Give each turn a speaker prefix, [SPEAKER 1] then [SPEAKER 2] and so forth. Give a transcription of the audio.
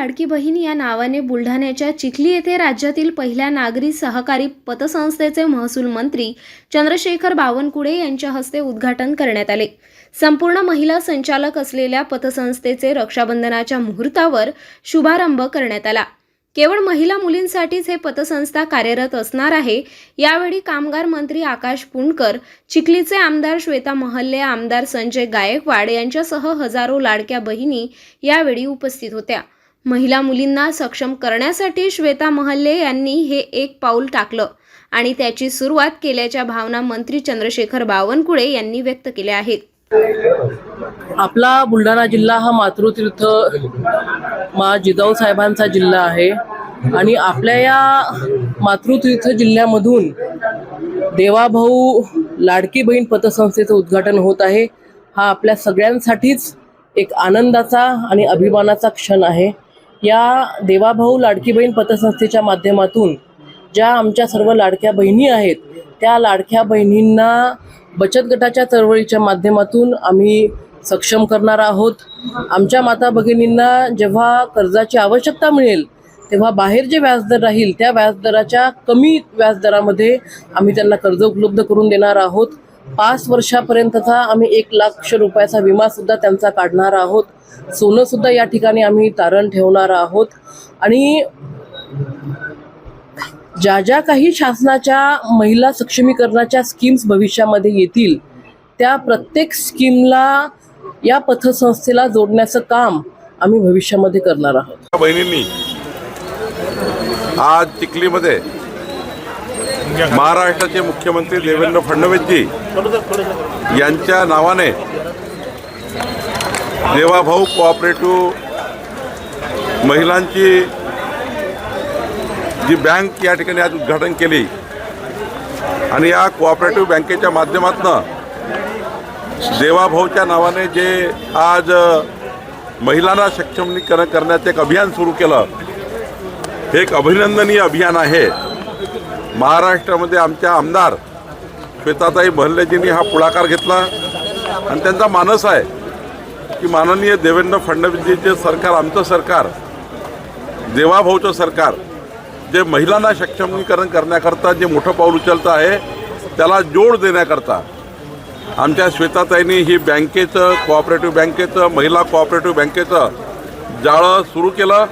[SPEAKER 1] लाडकी बहीण या नावाने बुलढाण्याच्या चिखली येथे राज्यातील पहिल्या नागरी सहकारी पतसंस्थेचे महसूल मंत्री चंद्रशेखर बावनकुळे यांच्या हस्ते उद्घाटन करण्यात आले. संपूर्ण महिला संचालक असलेल्या पतसंस्थेचे रक्षाबंधनाच्या मुहूर्तावर शुभारंभ करण्यात आला. केवळ महिला मुलींसाठीच हे पतसंस्था कार्यरत असणार आहे यावेळी कामगार मंत्री आकाश पुणकर चिखलीचे आमदार श्वेता महल्ले आमदार संजय गायकवाड यांच्यासह हजारो लाडक्या बहिणी यावेळी उपस्थित होत्या. महिला मुलींना सक्षम करण्यासाठी श्वेता महल्ले यांनी हे एक पाऊल टाकलं आणि त्याची सुरुवात केल्याच्या भावना मंत्री चंद्रशेखर बावनकुळे यांनी व्यक्त केल्या आहेत.
[SPEAKER 2] आपला बुलढाणा जिल्हा हा मातृतीर्थ मा जिजाऊ साहेबांचा जिल्हा आहे. आणि आपल्या या मातृतीर्थ जिल्ह्यामधून देवाभाऊ लाडकी बहीण पतसंस्थेचं उद्घाटन होत आहे. हा आपल्या सगळ्यांसाठीच एक आनंदाचा आणि अभिमानाचा क्षण आहे. या देवाभाऊ लाडकी बहीण पतसंस्थेच्या माध्यमातून ज्या आमच्या सर्व लाडक्या बहिणी आहेत त्या लाडक्या बहिणींना बचत गटाच्या चळवळीच्या माध्यमातून आम्ही सक्षम करणार आहोत. आमच्या माता भगिनींना जेव्हा कर्जाची आवश्यकता मिळेल तेव्हा बाहेर जे व्याजदर राहील त्या व्याजदराच्या कमी व्याजदरामध्ये आम्ही त्यांना कर्ज उपलब्ध करून देणार आहोत. पाच वर्षापर्यंतचा आम्ही एक लाख रुपयाचा विमासुद्धा त्यांचा काढणार आहोत. सोनंसुद्धा या ठिकाणी आम्ही तारण ठेवणार आहोत. आणि ज्या ज्या काही शासनाच्या महिला सक्षमीकरणाच्या स्कीम्स भविष्यामध्ये येतील त्या प्रत्येक स्कीमला या पथसंस्थेला जोडण्याचं काम आम्ही भविष्यामध्ये करणार आहोत.
[SPEAKER 3] बहिणींनी आज चिखलीमध्ये महाराष्ट्राचे मुख्यमंत्री देवेंद्र फडणवीसजी यांच्या नावाने देवाभाऊ कोऑपरेटिव्ह महिलांची जी बँक या ठिकाणी आज उद्घाटन केली आणि या कोऑपरेटिव्ह बँकेच्या माध्यमातून देवाभाऊच्या नावाने जे आज महिलांना सक्षमीकरण करण्याचं एक अभियान सुरू केलं हे एक अभिनंदनीय अभियान आहे. महाराष्ट्रामध्ये आमच्या आमदार श्वेताताई भल्लेजींनी हा पुढाकार घेतला. आणि त्यांचा मानस आहे की माननीय देवेंद्र फडणवीसजीचे सरकार आमचं सरकार देवाभाऊचं सरकार जे महिलांना सक्षमीकरण करण्याकरता जे मोठं पाऊल उचलतं आहे त्याला जोड देण्याकरता आमच्या श्वेताताईंनी ही बँकेचं कोऑपरेटिव्ह बँकेचं महिला कोऑपरेटिव्ह बँकेचं जाळं सुरू केलं.